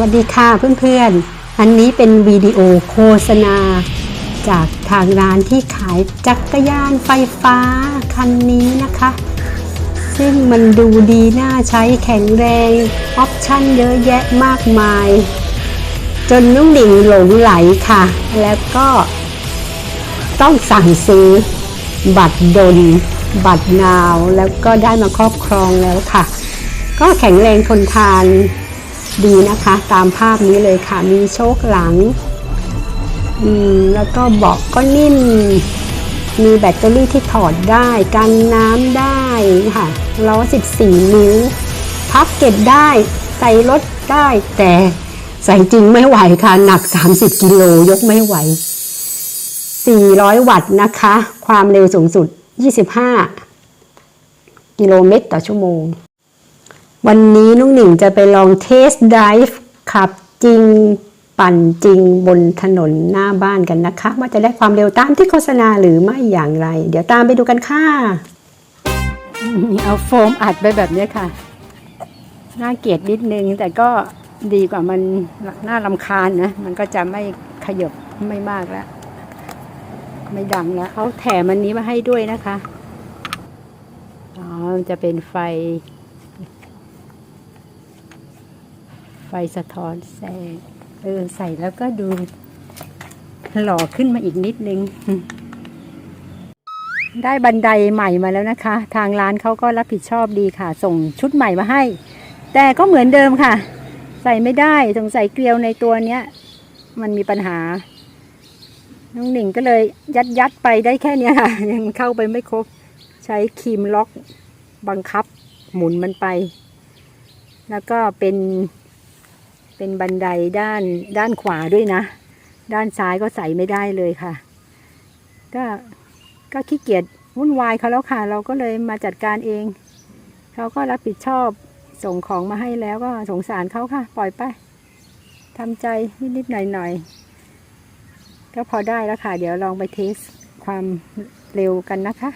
วัสดีค่ะเพื่อนๆ อันนี้เป็นวิดีโอโฆษณา จากทางร้านที่ขายจักรยานไฟฟ้าคันนี้นะคะ ซึ่งมันดูดีน่าใช้แข็งแรง ออปชั่นเยอะแยะมากมาย จนนุ่งหนิงหลงไหลค่ะ แล้วก็ต้องสั่งซื้อบัตรดน บัตรนาว แล้วก็ได้มาครอบครองแล้วค่ะ ก็แข็งแรงทนทาน ดีนะคะ ตามภาพนี้เลยค่ะ มีโชคหลัง อืม แล้วก็เบาะก็นิ่ม มีแบตเตอรี่ที่ถอดได้ กันน้ำได้ค่ะล้อ14 นิ้ว พับเก็บได้ ใส่รถได้ แต่ใส่จริงไม่ไหวค่ะ หนัก 30 กิโลยกไม่ไหว 400 วัตต์นะคะ ความเร็วสูงสุด 25 กิโลเมตรต่อชั่วโมง วันนี้นุ่งหนิงจะไปลองเทสไดฟ์ขับจริงปั่นจริงบนถนนหน้าบ้านกันนะคะ ว่าจะได้ความเร็วตามที่โฆษณาหรือไม่อย่างไร เดี๋ยวตามไปดูกันค่ะ เอาโฟมอัดไปแบบนี้ค่ะ น่าเกลียดนิดนึง แต่ก็ดีกว่ามันน่ารำคาญนะ มันก็จะไม่ขยบไม่มากแล้ว ไม่ดังแล้วเขาแถมอันนี้มาให้ด้วยนะคะ อ๋อจะเป็นไฟ ไฟสะท้อนแสง เออ ใส่แล้วก็ดูหล่อขึ้นมาอีกนิดนึง ได้บันไดใหม่มาแล้วนะคะ ทางร้านเขาก็รับผิดชอบดีค่ะ ส่งชุดใหม่มาให้ แต่ก็เหมือนเดิมค่ะ ใส่ไม่ได้สงสัยเกลียวในตัวเนี้ย มันมีปัญหา น้องหนิงก็เลยยัดยัดไปได้แค่นี้ค่ะ ยังเข้าไปไม่ครบ ใช้ครีมล็อกบังคับหมุนมันไป แล้วก็เป็น เป็นบันไดด้านด้านขวาด้วยนะ ด้านซ้ายก็ใส่ไม่ได้เลยค่ะ ก็ก็ขี้เกียจวุ่นวายเขาแล้วค่ะ เราก็เลยมาจัดการเอง เขาก็รับผิดชอบส่งของมาให้แล้วก็สงสารเขาค่ะ ปล่อยไปทำใจนิดๆหน่อยๆก็พอได้แล้วค่ะ เดี๋ยวลองไปเทสความเร็วกันนะคะ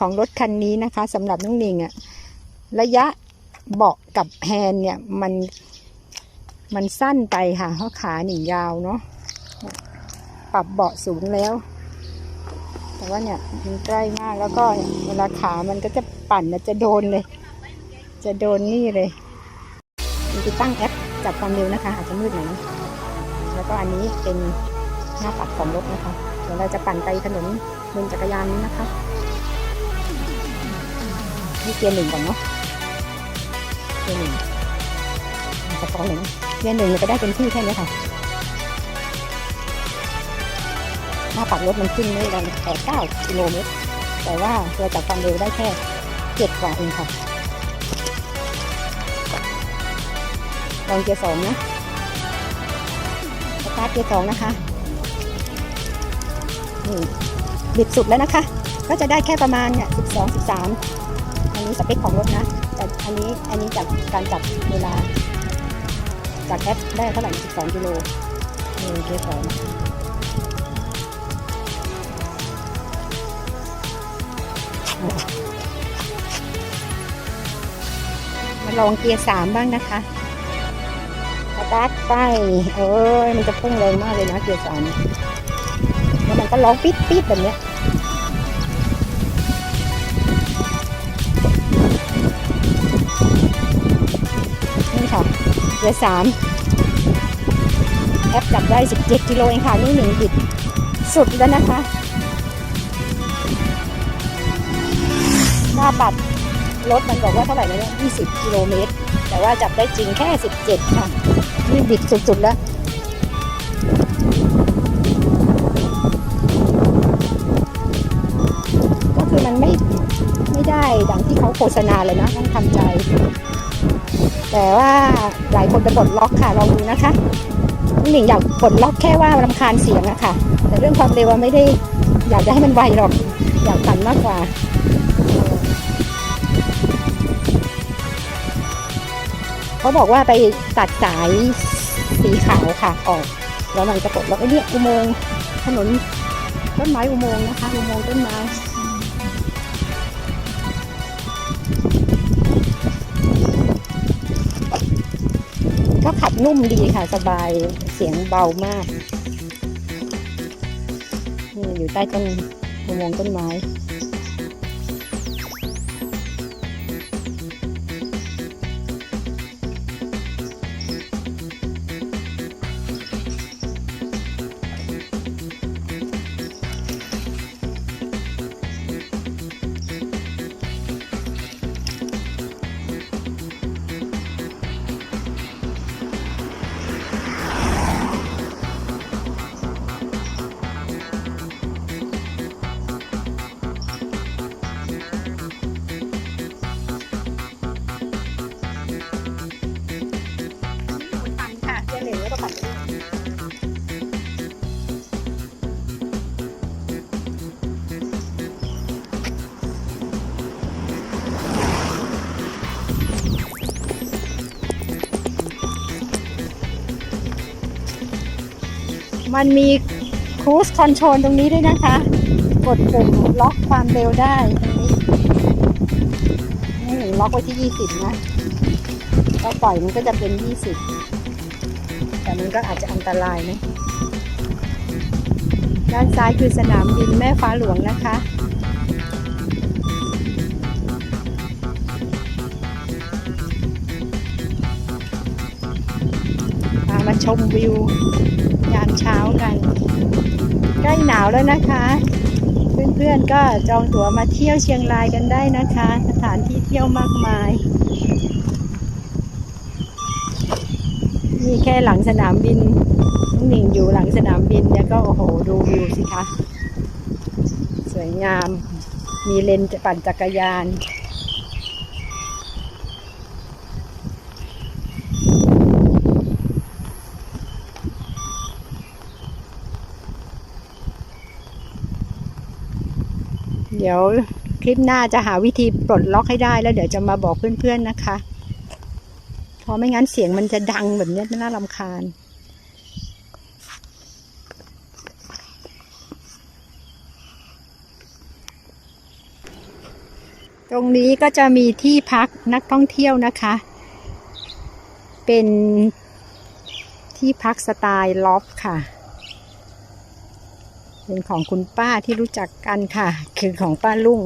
ของรถคันนี้นะคะสำหรับน้องนิงอะระยะเบาะกับแฮนเนี่ยมันมันสั้นไปค่ะเพราะขาหนิงยาวเนาะปรับเบาะสูงแล้ว แต่ว่าเนี่ยมันใกล้มากแล้วก็เวลาขามันก็จะปั่นนะจะโดนเลย จะโดนนี่เลยมันจะตั้งแอปจับความเร็วนะคะ อาจจะมืดหน่อยนะแล้วก็อันนี้เป็นหน้าปัดของรถนะคะเดี๋ยวเราจะปั่นไปถนนบนจักรยานนี้นะคะ นี่เกียร์หนึ่งก่อนเนาะเกียร์หนึ่งสปอร์ตหนึ่งเกียร์หนึ่งเนี่ยก็ได้เป็นที่แค่นี้ค่ะหน้าปัดรถมันขึ้นไม่แรงแต่เก้ากิโลเมตรแต่ว่าเราจับความเร็วได้แค่เจ็ดกว่าเองค่ะลองเกียร์สองนะสตาร์ทเกียร์สองนะคะนี่บิดสุดแล้วนะคะ ก็จะได้แค่ประมาณเนี่ยสิบสองสิบสาม อันนี้สเปคของรถนะ แต่อันนี้อันนี้จากการจับเวลา จากแอปได้เท่าไหร่ 12กิโลเออเกียร์สองมาลองเกียร์สามบ้างนะคะสตาร์ทไป เอ้ย มันจะพุ่งแรงมากเลยนะเกียร์สามแล้วมันก็ร้องปิดปิดแบบเนี้ย เรือสามแอปจับได้ 17 กิโลเองค่ะ นี่หนึ่งบิดสุดแล้วนะคะหน้าปัดรถมันบอกว่าเท่าไหร่นะเนี่ย20 กิโลเมตร แต่ว่าจับได้จริงแค่ 17 ค่ะ นี่บิดสุดๆแล้วก็คือมันไม่ไม่ได้ดังที่เขาโฆษณาเลยนะต้องทำใจ แต่ว่าหลายคนไปปลดล็อกค่ะลองดูนะคะหนิงอยากปลดล็อกแค่ว่ารำคาญเสียงอะค่ะ แต่เรื่องความเร็วไม่ได้อยากจะให้มันไวหรอก อยากปั่นมากกว่าเขาบอกว่าไปตัดสายสีขาวค่ะออกแล้วมันจะปลดล็อกไอ้เนี่ยอุโมงค์ถนนต้นไม้อุโมงค์นะคะ อุโมงค์ต้นไม้ นุ่มดีค่ะสบายเสียงเบามาก นี่อยู่ใต้ต้นอุโมงต้นไม้ มันมีครู e คอนโทรลตรงนี้ด้วยนะคะ กดปุ่มล็อกความเร็วได้ตรงนี้นี่ล็อกไว้ที่ 20 นะก็ปล่อยมันก็จะเป็น 20 แต่มันก็อาจจะอันตรายนะด้านซ้ายคือสนามบินแม่ฟ้าหลวงนะคะมาชมวิว ยามเช้ากัน ใกล้หนาวแล้วนะคะ เพื่อนๆก็จองตั๋วมาเที่ยวเชียงรายกันได้นะคะ สถานที่เที่ยวมากมายนี่แค่หลังสนามบินน้องหนิงอยู่หลังสนามบินแล้วก็โอ้โหดูวิวสิคะ สวยงาม มีเลนปั่นจักรยาน ดี๋ยวคลิปหน้าจะหาวิธีปลดล็อกให้ได้แล้วเดี๋ยวจะมาบอกเพื่อนๆนะคะเพราะไม่งั้นเสียงมันจะดังแบบนี้น่ารำคาญตรงนี้ก็จะมีที่พักนักท่องเที่ยวนะคะ เป็นที่พักสไตล์ล็อบค่ะ เป็นของคุณป้าที่รู้จักกันค่ะ คือของป้าลุง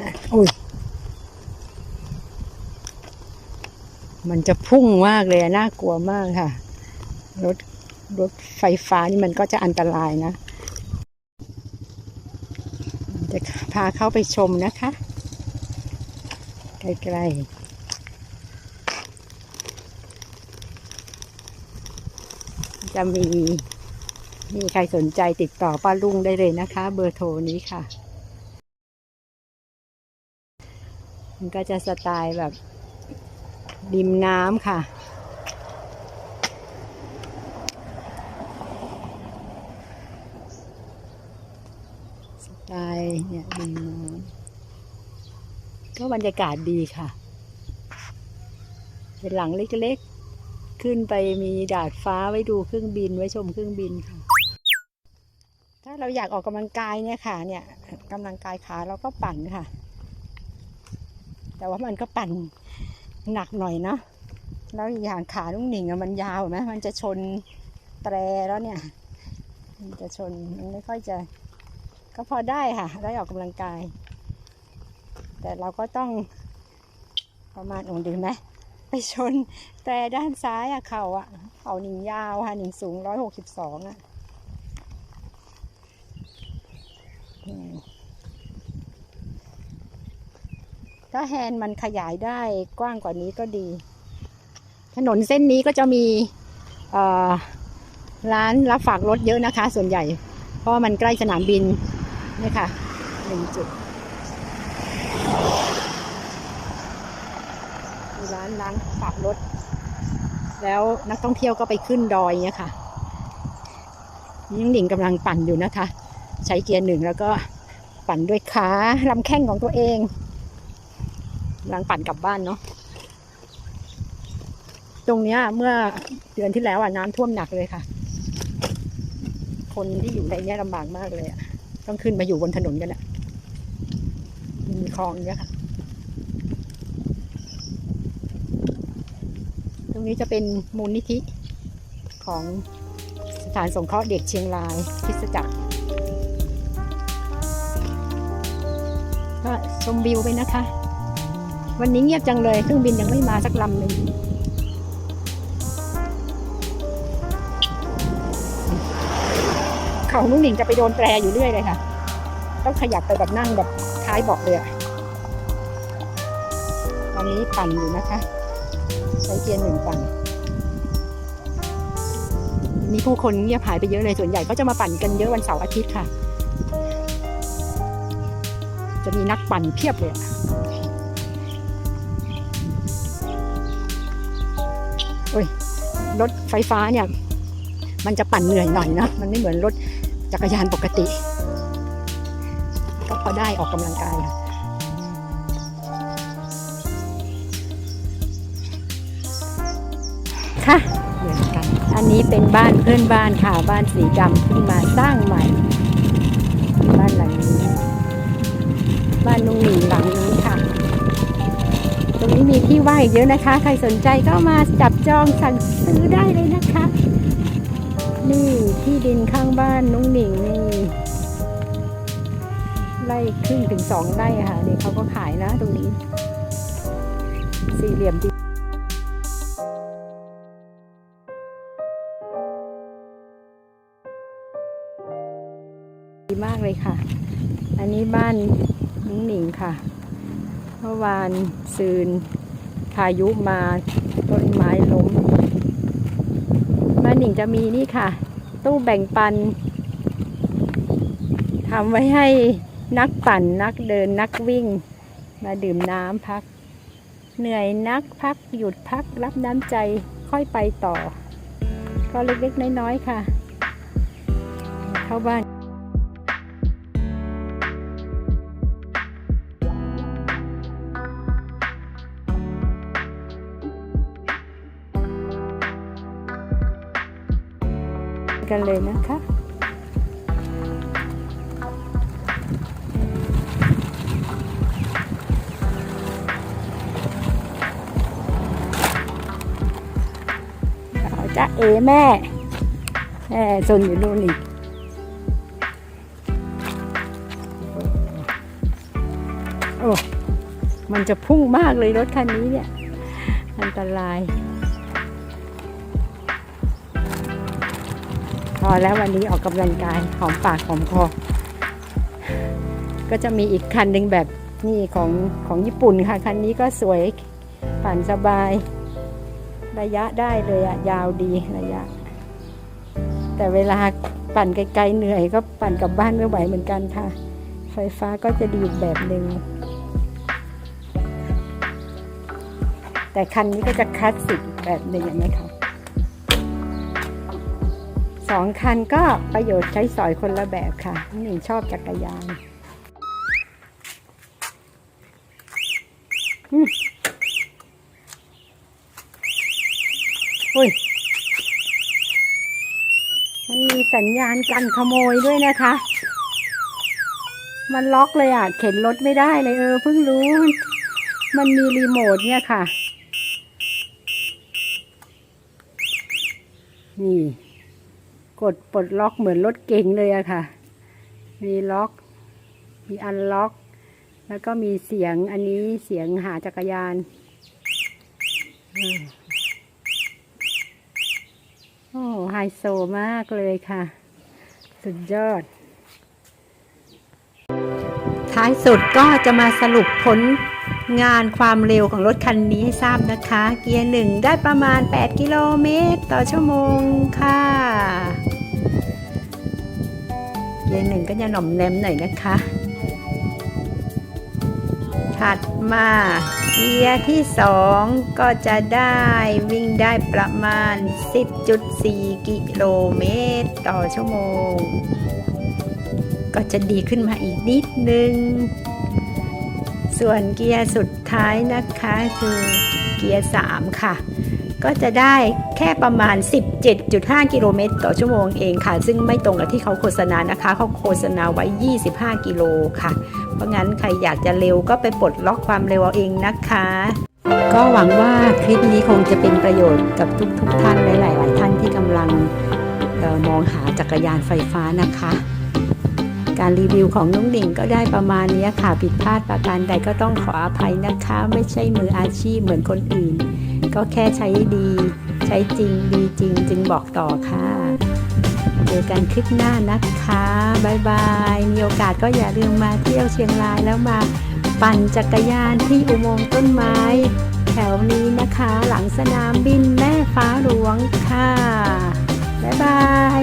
นะอุ้ยมันจะพุ่งมากเลยน่ากลัวมากค่ะ รถรถไฟฟ้านี่มันก็จะอันตรายนะ จะพาเข้าไปชมนะคะ ใกล้ๆจะมี มีใครสนใจติดต่อป้าลุงได้เลยนะคะ เบอร์โทรนี้ค่ะ มันก็จะสไตล์แบบริมน้ำค่ะ สไตล์เนี่ยริมน้ำก็บรรยากาศดีค่ะ เป็นหลังเล็กๆ ขึ้นไปมีดาดฟ้าไว้ดูเครื่องบินไว้ชมเครื่องบินค่ะาเราอยากออกกำลังกายเนี่ยค่ะ เนี่ยกำลังกายขาเราก็ปั่นค่ะ แต่ว่ามันก็ปั่นหนักหน่อยเนาะแล้วอย่างขาลุงหนิงอะมันยาวไหมมันจะชนแตรแล้วเนี่ย มันจะชนมันไม่ค่อยจะ ก็พอได้ค่ะ ได้ออกกำลังกาย แต่เราก็ต้องประมาณองค์ดีไหมไปชนแต่ด้านซ้ายอะเข่าอะเข่าหนิงยาวค่ะหนิงสูงร้อยหกสิบสองอะ ถ้าแฮนมันขยายได้กว้างกว่านี้ก็ดี ถนนเส้นนี้ก็จะมีร้านรับฝากรถเยอะนะคะ ส่วนใหญ่ เพราะมันใกล้สนามบินนี่ค่ะหนึ่งจุดมีร้านล้างปรับรถ แล้วนักท่องเที่ยวก็ไปขึ้นดอยเนี่ยค่ะยิ่งหนิงกำลังปั่นอยู่นะคะ ใช้เกียร์หนึ่งแล้วก็ปั่นด้วยขาลำแข้งของตัวเอง กำลังปั่นกลับบ้านเนาะตรงเนี้ย เมื่อเดือนที่แล้วอะน้ำท่วมหนักเลยค่ะ คนที่อยู่ในเนี้ยลำบากมากเลยอะต้องขึ้นมาอยู่บนถนนกันอะมีคลองเนี้ยค่ะ ตรงนี้จะเป็นมูลนิธิของสถานสงเคราะห์เด็กเชียงรายคริสจักรก็ชมวิวไปนะคะ วันนี้เงียบจังเลยเครื่องบินยังไม่มาสักลำหนึ่งเขานุ่งหนิงจะไปโดนแตรอยู่เรื่อยเลยค่ะ ต้องขยับไปแบบนั่งแบบท้ายเบาะเลยอะตอนนี้ปั่นอยู่นะคะ ใช้เกียร์หนึ่งปั่นมีผู้คนเงียบหายไปเยอะเลยส่วนใหญ่ก็จะมาปั่นกันเยอะวันเสาร์อาทิตย์ค่ะ จะมีนักปั่นเพียบเลย รถไฟฟ้าเนี่ย มันจะปั่นเหนื่อยหน่อยนะ มันไม่เหมือนรถจักรยานปกติ ก็พอได้ออกกำลังกายค่ะค่ะเหมือนกัน อันนี้เป็นบ้านเพื่อนบ้านค่ะ บ้านสีดำเพิ่งมาสร้างใหม่ บ้านหลังนี้ บ้านลุงหนิงหลังนี้ ตรงนี้มีที่ว่างอีกเยอะนะคะ ใครสนใจก็มาจับจองสั่งซื้อได้เลยนะคะ นี่ที่ดินข้างบ้านนุ้งหนิงนี่ไร่ครึ่งถึงสองไร่ค่ะนี่เขาก็ขายนะตรงนี้ สี่เหลี่ยมดีดีมากเลยค่ะ อันนี้บ้านนุ้งหนิงค่ะ เมื่อวานซืนพายุมาต้นไม้ล้มบ้าหนิงจะมีนี่ค่ะ ตู้แบ่งปันทำไว้ให้นักปั่นนักเดินนักวิ่ง มาดื่มน้ำพัก เหนื่อยนักพักหยุดพักรับน้ำใจค่อยไปต่อ ก็เล็กๆน้อยๆค่ะ เข้าบ้าน กันเลยนะคะเอาจ้าเอแม่แม่ซนอยู่นู่นอีกโอ้มันจะพุ่งมากเลยรถคันนี้เนี่ย อันตราย อแล้ววันนี้ออกกำลังกายหอมปากหอมคอ ก็จะมีอีกคันหนึ่งแบบนี่ของของญี่ปุ่นค่ะ คันนี้ก็สวยปั่นสบาย ระยะได้เลยอะยาวดีระยะ แต่เวลาปั่นไกลๆเหนื่อยก็ปั่นกลับบ้านไม่ไหวเหมือนกันค่ะ ไฟฟ้าก็จะดีแบบหนึ่งแต่คันนี้ก็จะคลาสสิกอีกแบบหนึ่งเห็นไหมคะ สองคันก็ประโยชน์ใช้สอยคนละแบบค่ะหนึ่งชอบจักรยานอุ้ยมันมีสัญญาณกันขโมยด้วยนะคะ มันล็อกเลยอะ เข็นรถไม่ได้เลยเออเพิ่งรู้ มันมีรีโมทเนี่ยค่ะ นี่ กดปลดล็อกเหมือนรถเก๋งเลยอะค่ะ มีล็อก มีอันล็อก แล้วก็มีเสียงอันนี้เสียงหาจักรยานอืมโอ้ไฮโซมากเลยค่ะ สุดยอด ท้ายสุดก็จะมาสรุปผลงานความเร็วของรถคันนี้ให้ทราบนะคะ เกียร์หนึ่งได้ประมาณ 8 กิโลเมตร ต่อชั่วโมงค่ะ เกียร์หนึ่งก็จะหน่อมแนมหน่อยนะคะถัดมาเกียร์ที่ 2 ก็จะได้วิ่งได้ประมาณ 10.4 กิโลเมตร ต่อชั่วโมง ก็จะดีขึ้นมาอีกนิดนึง ส่วนเกียร์สุดท้ายนะคะคือเกียร์ 3 ค่ะ ก็จะได้แค่ประมาณ 17.5 กิโลเมตรต่อชั่วโมงเองค่ะ ซึ่งไม่ตรงกับที่เขาโฆษณานะคะ เขาโฆษณาไว้ 25 กิโลค่ะ เพราะงั้นใครอยากจะเร็วก็ไปปลดล็อกความเร็วเอาเองนะคะ ก็หวังว่าคลิปนี้คงจะเป็นประโยชน์กับทุกๆทท่านและหลายๆท่านที่กำลังออมองหาจักรยานไฟฟ้านะคะการรีวิวของน้องหนิงก็ได้ประมาณนี้ค่ะ ผิดพลาดประการใดก็ต้องขออภัยนะคะ ไม่ใช่มืออาชีพเหมือนคนอื่น ก็แค่ใช้ดี ใช้จริงดีจริง จึงบอกต่อค่ะเจอกันคลิปหน้านะคะบายบาย มีโอกาสก็อย่าลืมมาเที่ยวเชียงรายแล้วมาปั่นจักรยานที่อุโมงค์ต้นไม้ แถวนี้นะคะ หลังสนามบินแม่ฟ้าหลวงค่ะ บ๊ายบาย